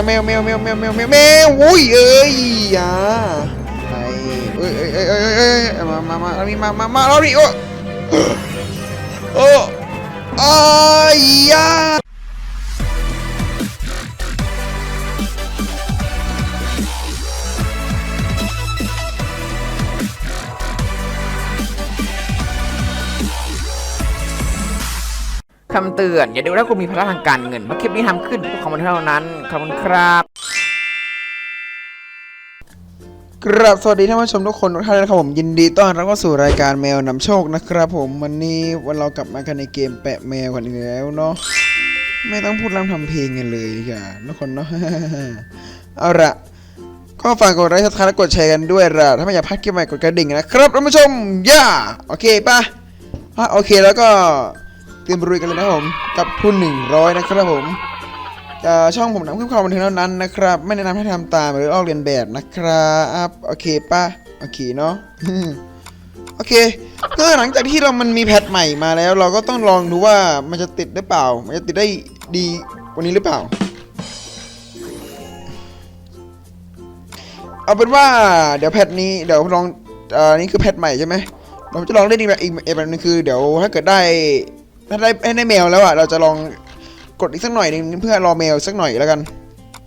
วแมวแมวแมวแมวแมวแมวแมวอุ้ยเอ้ยอะไอเอ้ยเอ้ยเอ้ยเอ้ยเอ้ยมามามาเรานี่มามามาเรานี่โอ้โอ้อ้ายยา คำเตือน อย่าดูถ้าคุณมีภาระทางการเงินเพราะคลิปนี้ทำขึ้นเพื่อความบันเทิงเท่านั้น ขอบคุณครับกราบสวัสดีท่านผู้ชมทุกคนทุกท่านนะครับผมยินดีต้อนรับเข้าสู่รายการแมวนำโชคนะครับผมวันนี้วันเรากลับมากันในเกมแปะแมวกันอีกแล้วเนาะไม่ต้องพูดร่ำทำเพลงกันเลยดีกว่าทุกคนเนาะเอาละก็ฝากกดไลค์ซับสไครต์และกดแชร์กันด้วยละถ้าไม่อยากพลาดคลิปใหม่กดกระดิ่งนะครับท่านผู้ชมย่าโอเคปะ่ะโอเคแล้วก็ เตรียมรุยกันเลยนะครับผมกับทุน100 นะครับผมช่องผมนำขึ้นความบันเทิงเท่านั้นนะครับ ไม่แนะนำให้ทำตามหรือลอกเลียนแบบนะครับโอเคป่ะโอเคเนาะโอเคก็หลังจากที่เรามันมีแพทใหม่มาแล้ว เราก็ต้องลองดูว่ามันจะติดหรือเปล่า มันจะติดได้ดีกว่านี้หรือเปล่า เอาเป็นว่าเดี๋ยวแพทนี้เดี๋ยวลองอ่อนี่คือแพทใหม่ใช่ไหมเราจะลองเล่นอีกแบบอีกอีกแบบนึงคือเดี๋ยวถ้าเกิดได้ ถ้าได้ได้แมวแล้วอะ เราจะลองกดอีกสักหน่อยนึงเพื่อรอเมลสักหน่อยแล้วกัน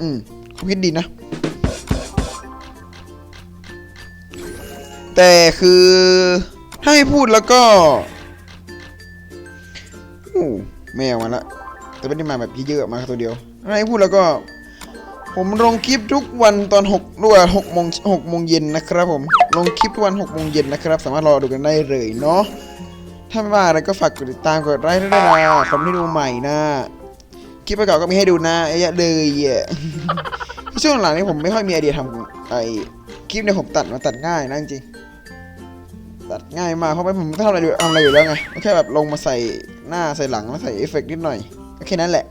อืมความคิดดีนะ แต่คือถ้าให้พูดแล้วก็อู้แมวมาละแต่ไม่ได้มาแบบเยอะๆมาตัวเดียวถ้าให้พูดแล้วก็ ผมลงคลิปทุกวันตอน6ด้วยหกโมงหกโมงเย็นนะครับผม ลงคลิปทุกวัน6โมงเย็นนะครับ สามารถรอดูกันได้เลยเนาะ ถ้าไม่ว่าอะไรก็ฝากกดติดตามกดไลค์ด้วยนะคนที่ดูใหม่นะคลิปประกอบก็มีให้ดูนะเยอะเลยอะช่วงหลังนี้ผมไม่ค่อยมีไอเดียทำไอคลิปเนี่ยผมตัดมาตัดง่ายนะจริงตัดง่ายมากเพราะว่าผมไม่ทำอะไรอยู่ทำอะไรอยู่แล้วไงแค่แบบลงมาใส่หน้าใส่หลังแล้วใส่เอฟเฟกต์นิดหน่อยก็แค่นั้นแหละ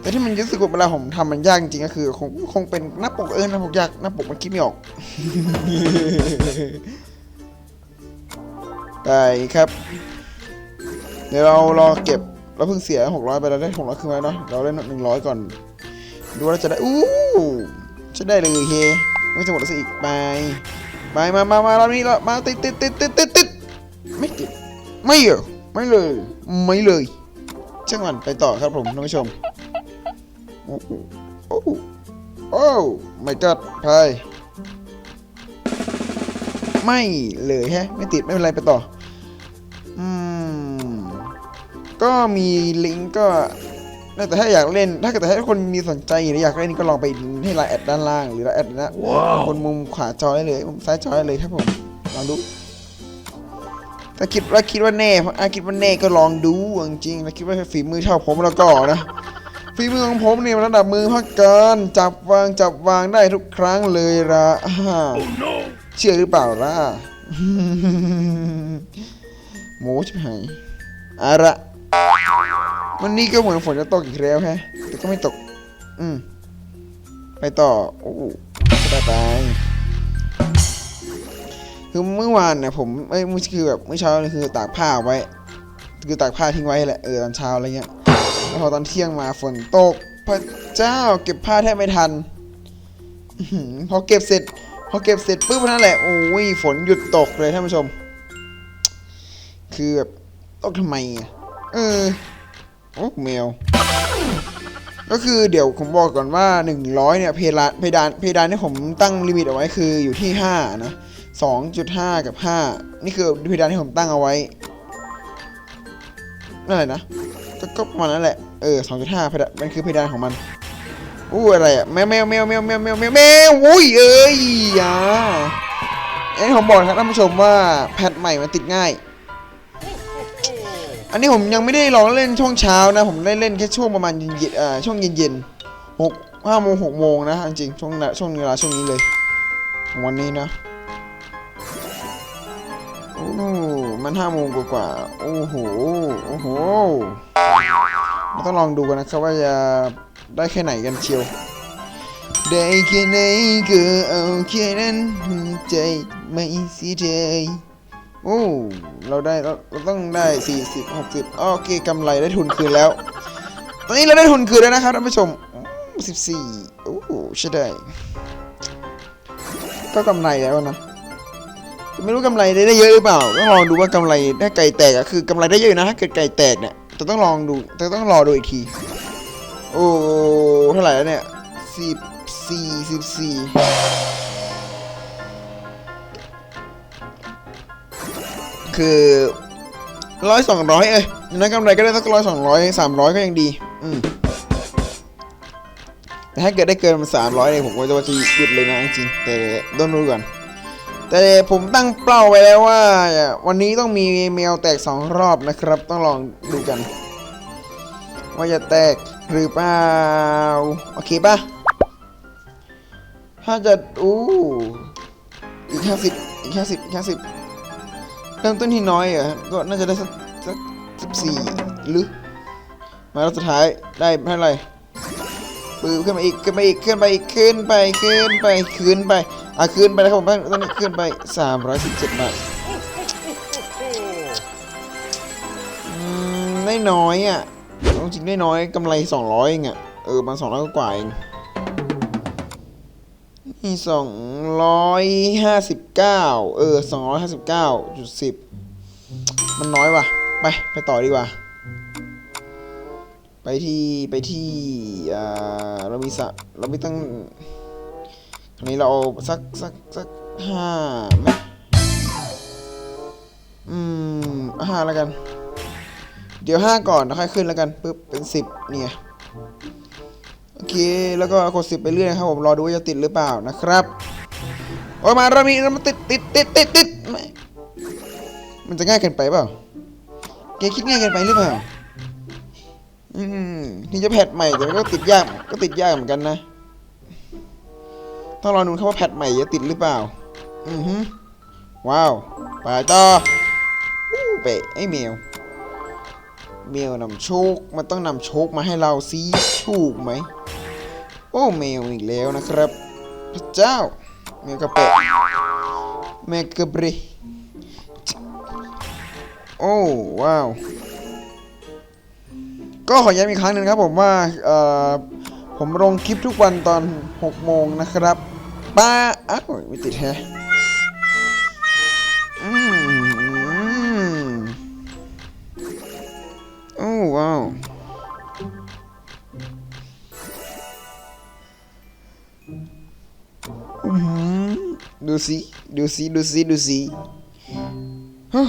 แต่ที่มันรู้สึกว่าเวลาผมทำมันยากจริงก็คือ คงคงเป็นหน้าปกเออหน้าปกยากหน้าปกมันคิดไม่ออก ได้ครับเดี๋ยวเรารอเก็บเราเพิ่งเสียหกร้อยไปแล้วได้หกร้อยคืนไว้เนาะเราเล่นหนึ่งร้อยก่อน ดูว่าจะได้ อู้จะได้เลยเฮไม่จะหมดแล้วสิอีกไปไปมามามาเรานี่เรามาติดติดติดติดติดติดไม่ติดไม่เหรอไม่เลยไม่เลยช่างมันไปต่อครับผมท่านผู้ชมโอ้โอ้โอ้ไม่จัดไปไม่เลยแฮะไม่ติดไม่เป็นไรไปต่อ อืม ก็มีลิงก์ก็ แต่ถ้าอยากเล่น ถ้าเกิดถ้าคนมีสนใจหรืออยากเล่นก็ลองไปให้ไลน์แอดด้านล่าง หรือไลน์แอดนะบนมุมขวาจอได้เลย มุมซ้ายจอได้เลยครับผม ลองดู ถ้าคิดว่าคิดว่าแน่เพราะอาคิดว่าแน่ก็ลองดูจริงๆถ้าคิดว่าฝีมือเท่าผมแล้วก็นะฝีมือของผมเนี่ยมันระดับมือพักการจับวางจับวางได้ทุกครั้งเลยละอ่าเชื่อหรือเปล่าล่ะ หมูชิบหายอาละวันนี้ก็เหมือนฝนจะตกอีกแล้วแฮะ แต่ก็ไม่ตก อืม ไปต่อ โอ้ไปไปคือเมื่อวานเนี่ยผมไม่ไม่คือแบบเมื่อเช้าคือตากผ้าไว้ คือตากผ้าทิ้งไว้แหละ เออตอนเช้าอะไรเงี้ย แล้วพอตอนเที่ยงมาฝนตก พระเจ้าเก็บผ้าแทบไม่ทันพอเก็บเสร็จ พอเก็บเสร็จปุ๊บนั่นแหละ โอ้ย ฝนหยุดตกเลยท่านผู้ชม คือแบบตกทำไมอะเออโอ้แมว ก็คือเดี๋ยวผมบอกก่อนว่า 100 เนี่ยเพดานเพดานเพดานที่ผมตั้งลิมิตเอาไว้คืออยู่ที่ 5 นะ 2.5 กับ 5 นี่คือเพดานที่ผมตั้งเอาไว้นั่นแหละนะก็ก็ประมาณนั้นแหละ เออ 2.5เพดานมันคือเพดานของมันอู้อะไรอะแมวแมวแมวแมวแมวแมวแมวแมวอุ้ยเอ้ยอะอันนี้ผมบอกนะครับท่านผู้ชมว่าแพทใหม่มันติดง่าย อันนี้ผมยังไม่ได้ลองเล่นช่วงเช้านะ ผมได้เล่นแค่ช่วงประมาณเย็นๆอ่าช่วงเย็นๆหกห้าโมงหกโมงนะจริงช่วงช่วงเวลาช่วงนี้เลยของวันนี้นะโอ้มันห้าโมงกว่าๆโอ้โหโอ้โหต้องลองดูกันนะครับว่าจะได้แค่ไหนกันเชียวได้แค่ไหนก็เอาแค่นั้นใจไม่เสียใจ โอ้เราได้เราต้องได้ 40 60โอเคกำไรได้ทุนคืนแล้ว ตอนนี้เราได้ทุนคืนแล้วนะครับท่านผู้ชมสิบสี่โอ้โหใช่ได้ ก็กำไรแล้วนะไม่รู้กำไรได้ได้เยอะหรือเปล่าต้องลองดูว่ากำไรถ้าไก่แตกอะคือกำไรได้เยอะนะถ้าเกิดไก่แตกเนี่ยแต่ต้องลองดูแต่ต้องรอดูอีกที โอ้เท่าไหร่แล้วเนี่ยสิบสี่สิบสี่ คือร้อยสองร้อยเอ้ยอย่างนั้นกำไรก็ได้สักร้อยสองร้อยสามร้อยก็ยังดี อืมแต่ถ้าเกิดได้เกินสามร้อยเนี่ยผมก็จะว่าจะหยุดเลยนะจริงแต่ต้องดูก่อนแต่ผมตั้งเป้าไว้แล้วว่า วันนี้ต้องมีแมวแตกสองรอบนะครับ ต้องลองดูกัน ว่าจะแตกหรือเปล่าโอเคปะถ้าจะอู้อีกห้าสิบอีกห้าสิบอีกห้าสิบ ริ่มต้นที่น้อยเหรอก็น่าจะได้สักสักสิบสี่หรือ มาแล้วสุดท้ายได้เท่าไหร่ปืนขึ้นมาอีกขึ้นไปอีกขึ้นไปอีกขึ้นไปขึ้นไปขึ้นไปอะขึ้นไปแล้วครับผมตอนนี้ขึ้นไปสามร้อยสิบเจ็ดบาทอืมได้น้อยอะเอาจริงได้น้อยกำไรสองร้อยเองอะเออมันสองร้อยกว่าเอง สองร้อยห้าสิบเก้าเออสองร้อยห้าสิบเก้าจุดสิบมันน้อยว่ะ ไป ไปต่อดีกว่า ไปที่ ไปที่อ่าเรามีสะเราไม่ต้องคราวนี้เราเอาสักสักสักห้าไหมอืมเอห้าแล้วกัน เดี๋ยวห้าก่อนแล้วค่อยขึ้นแล้วกันปึ๊บเป็นสิบเนี่ย โอเค แล้วก็กดสิบไปเรื่อยครับผมรอดูว่าจะติดหรือเปล่านะครับโอ้ยมาเรามีเรามาติดติดติดติดติดมันจะง่ายเกินไปเปล่าแกคิดง่ายเกินไปหรือเปล่าอืมนี่จะแพทใหม่แต่ก็ติดยากก็ติดยากเหมือนกันนะต้องรอดูครับว่าแพทใหม่จะติดหรือเปล่า อือฮึว้าวไปต่ออู้เปะไอ้เมวเมวนำโชคมันต้องนำโชคมาให้เราสิถูกไหม อ้เมวอีกแล้วนะครับ พระเจ้าเมวกระเปะเมวกระเบรโอ้ว้าว ก็ขอย้ำอีกครั้งหนึ่งครับผมว่าเอ่อผมลงคลิปทุกวันตอน 6 โมงนะครับป้าอ้าวไม่ติดแฮะ สิดูสิดูสิดูสิฮะ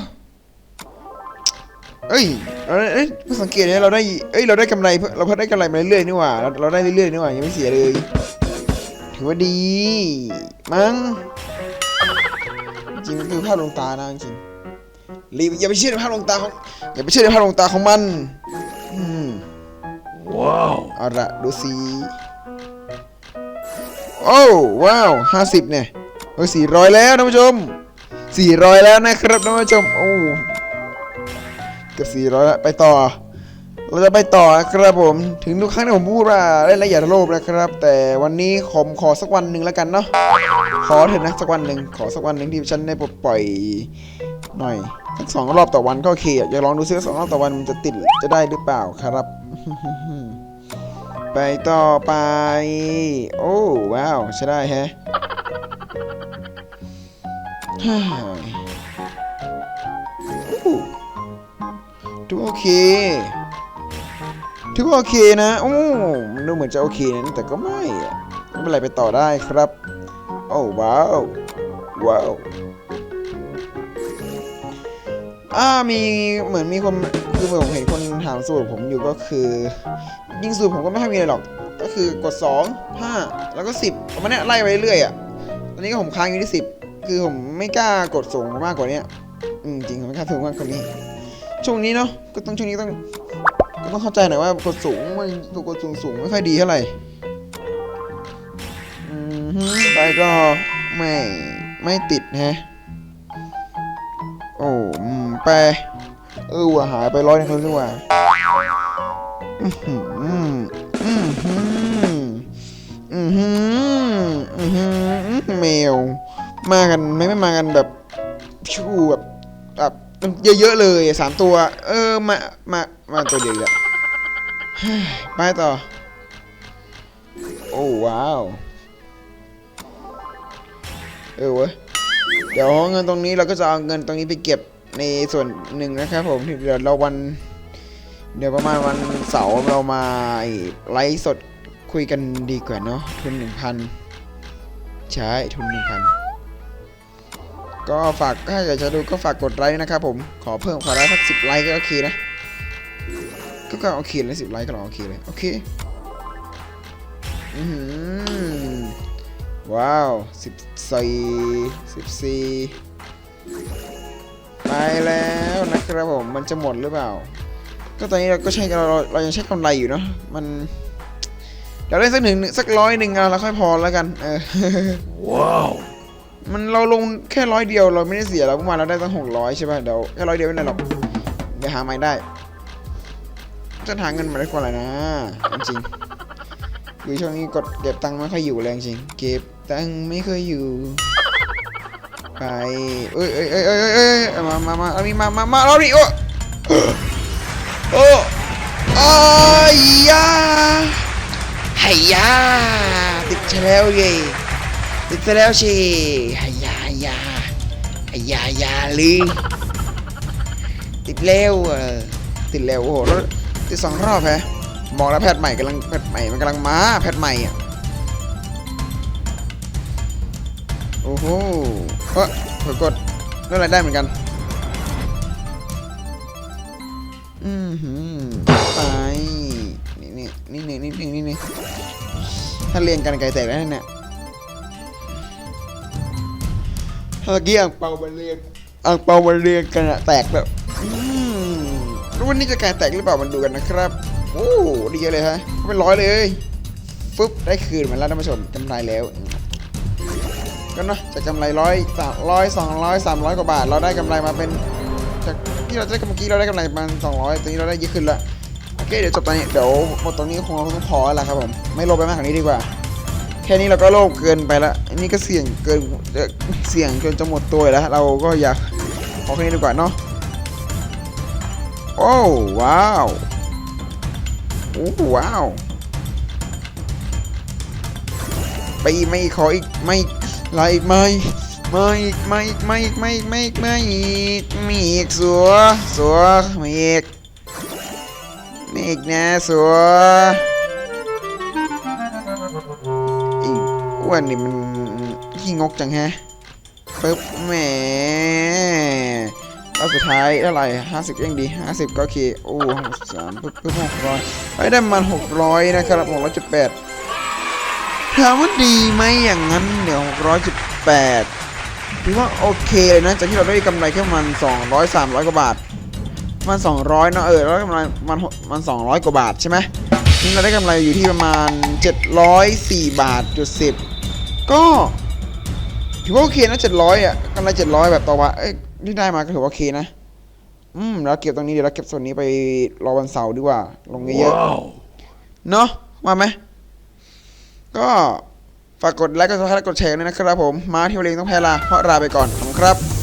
เอ้ยเราได้เอ้ยเพิ่งสังเกตเนี่ยเราได้เอ้ยเราได้กำไรเพิ่งเราเพิ่งได้กำไรมาเรื่อยๆนี่หว่าเราเราได้เรื่อยๆนี่หว่ายังไม่เสียเลย ถือว่าดี มั้งจริงมันคือภาพลวงตานะจริงรีบอย่าไปเชื่อในภาพลวงตาของอย่าไปเชื่อในภาพลวงตาของมันอืมว้าวเอาละดูสิโอ้ว้าวห้าสิบเนี่ย โอ้สี่ร้อยแล้วท่านผู้ชมสี่ร้อยแล้วนะครับท่านผู้ชมโอ้เกือบสี่ร้อยแล้วไปต่อ เราจะไปต่อครับผม ถึงทุกครั้งที่ผมพูดว่าเล่นและอย่าโลภนะครับ แต่วันนี้ผมขอสักวันหนึ่งแล้วกันเนาะขอเถอะนะสักวันหนึ่งขอสักวันหนึ่งที่ฉันได้ปลดปล่อยหน่อยสักสองรอบต่อวันก็โอเคอะอยาลองดูซิว่าสองรอบต่อวันมันจะติดจะได้หรือเปล่าครับ ไปต่อไป โอ้ว้าวใช้ได้แฮะ ถือว่าโอเค ถือว่าโอเคนะโอ้มันดูเหมือนจะโอเคนะแต่ก็ไม่ไม่เป็นไรไปต่อได้ครับ โอ้ว้าว ว้าวอ่ามีเหมือนมีคนคือผมเห็นคนถามสูตรผมอยู่ก็คือ ยิงสูตรผมก็ไม่ค่อยมีอะไรหรอก ก็คือกด 2 5 แล้วก็ 10ประมาณเนี้ยไล่ไปเรื่อยๆอะ ตอนนี้ก็ผมค้างอยู่ที่ 10 คือผมไม่กล้ากดสูงมากกว่านี้อืมจริงผมไม่กล้าสูงมากกว่านี้ ช่วงนี้เนาะก็ต้องช่วงนี้ต้องก็ต้องเข้าใจหน่อยว่ากดสูงมันถูกกดสูงสูงไม่ค่อยดีเท่าไหร่อืมฮึไปก็ไม่ไม่ติดฮะโอ้อืมไปเออว่ะหายไปร้อยนึงแล้วนี่หว่าอือหืออือหืออือหืออือหือแมว มากันไม่ไม่มากันแบบชูแบบแบบเยอะๆเลยสามตัว เออมามามาตัวเดียวละเฮ้ยไปต่อ โอ้ว้าว เออเว้ยเดี๋ยวเงินตรงนี้เราก็จะเอาเงินตรงนี้ไปเก็บในส่วนหนึ่งนะครับผมเดี๋ยวเราวัน เดี๋ยวประมาณวันเสาร์เรามาไอ้ไลฟ์สดคุยกันดีกว่าเนาะทุนหนึ่งพันใช่ทุนหนึ่งพัน ก็ฝากถ้าอยากจะดูก็ฝากกดไลค์นะครับผม ขอเพิ่มขอไลค์สักสิบไลค์ก็โอเคนะ ก็ก็โอเคเลยสิบไลค์ก็ลองโอเคเลย โอเค อือหือว้าวสิบสี่สิบสี่ไปแล้วนะครับผม มันจะหมดหรือเปล่า ก็ตอนนี้เราก็ใช้เราเราเรายังใช้กำไรอยู่เนาะ มันเดี๋ยวได้สักหนึ่งสักร้อยหนึ่งเราค่อยพอแล้วกัน เออ ว้าว มันเราลงแค่ร้อยเดียวเราไม่ได้เสียเราเมื่อวานเราได้ตั้งหกร้อยใช่ป่ะเดี๋ยวแค่ร้อยเดียวไม่ได้หรอกเดี๋ยวหาใหม่ได้จะหาเงินมาได้กว่าอะไรนะจริงๆคือช่วงนี้กดเก็บตังค์ไม่ค่อยอยู่แรงจริง เก็บตังค์ไม่เคยอยู่ไปเอ้ยเอ้ยเอ้ยเอ้ยเอ้ยเอ้ยเอามามามาเอามีมามามาเราดิโอ้โอ้โอ้ยยาไฮยาติดแล้วเย่ ติดไปแล้วชียายายายาลืติดแล้วเออติดแล้วโอ้โหรถติดสองรอบแฮะมองแล้วแพทย์ใหม่กำลังแพทย์ใหม่มันกำลังมาแพทย์ใหม่อะโอ้โหเออเผื่อกดเรื่องอะไรได้เหมือนกันอืมหืมไปนี่นี่นี่นี่นี่นี่ถ้าเรียนกันไกลแตกแล้วเนี่ย เมื่อกี้อ่างเปามันเรียงอ่างเปามันเรียงกันอะแตกแบบอืมแล้ววันนี้จะไกลแตกหรือเปล่ามันดูกันนะครับ โอ้ดีเลยฮะเป็นร้อยเลยฟึบได้คืนมาแล้วท่านผู้ชมกำไรแล้วก็เนาะจากกำไรร้อยสามร้อยสองร้อยสามร้อยกว่าบาท เราได้กำไรมาเป็นจากที่เราได้เมื่อกี้เราได้กำไรประมาณสองร้อยตอนนี้เราได้เยอะขึ้นละโอเคเดี๋ยวจบตอนนี้เดี๋ยวหมดตรงนี้คงต้องพอแล้วครับผมไม่ลภไปมากกว่านี้ดีกว่า แค่นี้เราก็โลภเกินไปละอันนี้ก็เสี่ยงเกินเสี่ยงจนจะหมดตัวแล้ว เราก็อยากขอแค่นี้ดีกว่าเนาะโอ้ว้าวโอ้ว้าวไปไม่ขออีกไม่ไล่อีกไม่ไม่อีกไม่อีกไม่อีกไม่อีกไม่อีกไม่อีกมีอีกสัวสัวมีอีกมีอีกนะสัว อ้วนนี่มันขี้งกจังแฮะปึ๊บแหมแล้วสุดท้ายเท่าไหร่ห้าสิบยังดีห้าสิบก็โอเคโอ้สามปึ๊บปึ๊บหกร้อยไปได้มันหกร้อยนะครับหกร้อยจุดแปดถามว่าดีไหมอย่างนั้นเดี๋ยวร้อยจุดแปดถือว่าโอเคเลยนะจากที่เราได้กำไรแค่มันสองร้อยสามร้อยกว่าบาทมันสองร้อยเนาะเออแล้วกำไรมันมันสองร้อยกว่าบาทใช่ไหมนี่เราได้กำไรอยู่ที่ประมาณเจ็ดร้อยสี่บาทจุดสิบ ก็ถือว่าโอเคนะเจ็ดร้อยอะกำไรเจ็ดร้อยแบบต่อวันเอ้ยที่ได้มาก็ถือว่าโอเคนะ อืมแล้วเก็บตรงนี้เดี๋ยวเราเก็บส่วนนี้ไปรอวันเสาร์ดีกว่า ลงเยอะๆเนาะมาไหมก็ฝากกดไลค์กดซับสไครต์กดแชร์ด้วยนะครับผม มาที่วเลงต้องแพ้ลาเพราะลาไปก่อนขอบคุณครับ